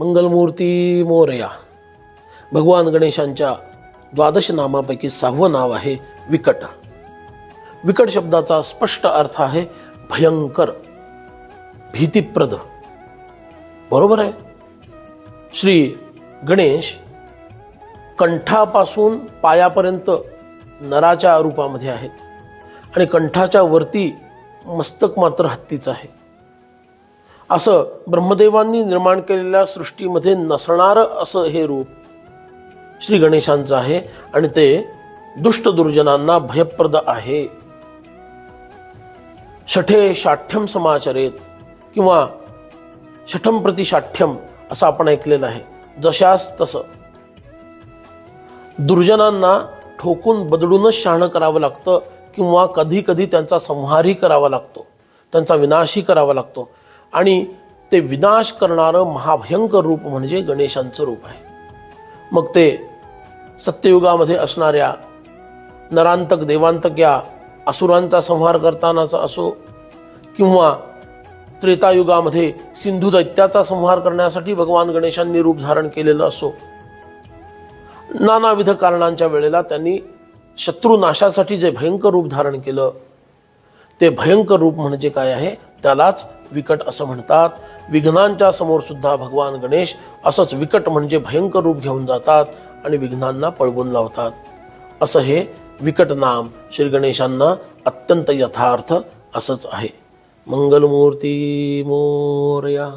मंगलमूर्ती मोरया. भगवान गणेशांच्या द्वादश नामापैकी सहावं नाव आहे विकट. विकट शब्दाचा स्पष्ट अर्थ आहे भयंकर भीतीप्रद. बरोबर आहे? श्री गणेश कंठापासून पायापर्यंत नराच्या रूपामध्ये आहेत आणि कंठाच्या वरती मस्तक मात्र हत्तीचं आहे. असं ब्रह्मदेवांनी निर्माण केलेल्या सृष्टीमध्ये नसणारं असं हे रूप श्री गणेशांचं आहे आणि ते दुष्ट दुर्जनांना भयप्रद आहे. शठे शाठ्यम समाचरेत किंवा शठम प्रति शाठ्यम असं आपण ऐकलेलं आहे. जशास तसं. दुर्जनांना ठोकून बदलूनच शहाणं करावं लागतं किंवा कधी कधी त्यांचा संहारही करावा लागतो त्यांचा विनाशही करावा लागतो. आणि ते विनाश करणारं महाभयंकर रूप म्हणजे गणेशांचं रूप आहे. मग ते सत्ययुगामध्ये असणाऱ्या नरांतक देवांतक या असुरांचा संहार करतानाचा असो किंवा त्रेतायुगामध्ये सिंधू दैत्याचा संहार करण्यासाठी भगवान गणेशांनी रूप धारण केलेलं असो नानाविध कारणांच्या वेळेला त्यांनी शत्रू नाशासाठी जे भयंकर रूप धारण केलं ते भयंकर रूप म्हणजे काय आहे? त्यालाच विकट असं म्हणतात. विघ्नांच्या समोर सुद्धा भगवान गणेश असंच विकट म्हणजे भयंकर रूप घेऊन जातात आणि विघ्नांना पळवून लावतात. असं हे विकट नाम श्री गणेशांना अत्यंत यथार्थ असंच आहे. मंगलमूर्ती मोरया.